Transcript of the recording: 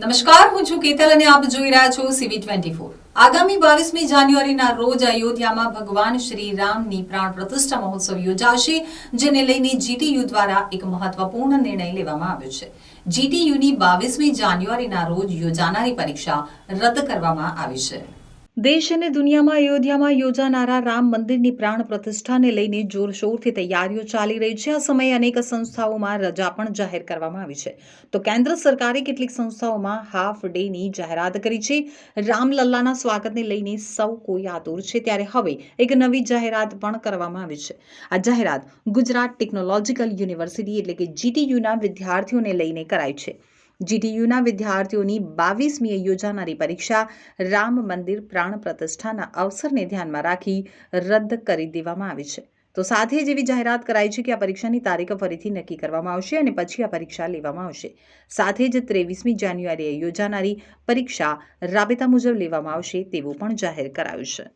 નમસ્કાર, હું છું કેતલ અને આપ જોઈ રહ્યા છો સીવી ટ્વેન્ટી ફોર આગામી બાવીસમી જાન્યુઆરીના રોજ અયોધ્યામાં ભગવાન શ્રી રામની પ્રાણ પ્રતિષ્ઠા મહોત્સવ યોજાશે, જેને લઈને જીટીયુ દ્વારા એક મહત્વપૂર્ણ નિર્ણય લેવામાં આવ્યો છે. જીટીયુની બાવીસમી જાન્યુઆરીના રોજ યોજાનારી પરીક્ષા રદ કરવામાં આવી છે. દેશ અને દુનિયામાં અયોધ્યામાં યોજાનારા રામ મંદિરની પ્રાણ પ્રતિષ્ઠાને લઈને જોરશોરથી તૈયારીઓ ચાલી રહી છે. આ સમયે અનેક સંસ્થાઓમાં રજા પણ જાહેર કરવામાં આવી છે. તો કેન્દ્ર સરકારે કેટલીક સંસ્થાઓમાં હાફ ડેની જાહેરાત કરી છે. રામલલ્લાના સ્વાગતને લઈને સૌ કોઈ આતુર છે. ત્યારે હવે એક નવી જાહેરાત પણ કરવામાં આવી છે. આ જાહેરાત ગુજરાત ટેકનોલોજીકલ યુનિવર્સિટી એટલે કે જીટીયુના વિદ્યાર્થીઓને લઈને કરાઈ છે. જીટીયુના વિદ્યાર્થીઓની બાવીસમીએ યોજાનારી પરીક્ષા રામ મંદિર પ્રાણ પ્રતિષ્ઠાના અવસરને ધ્યાનમાં રાખી રદ કરી દેવામાં આવી છે. તો સાથે જ એવી જાહેરાત કરાઈ છે કે આ પરીક્ષાની તારીખ ફરીથી નક્કી કરવામાં આવશે અને પછી આ પરીક્ષા લેવામાં આવશે. સાથે જ ત્રેવીસમી જાન્યુઆરીએ યોજાનારી પરીક્ષા રાબેતા મુજબ લેવામાં આવશે તેવું પણ જાહેર કરાયું છે.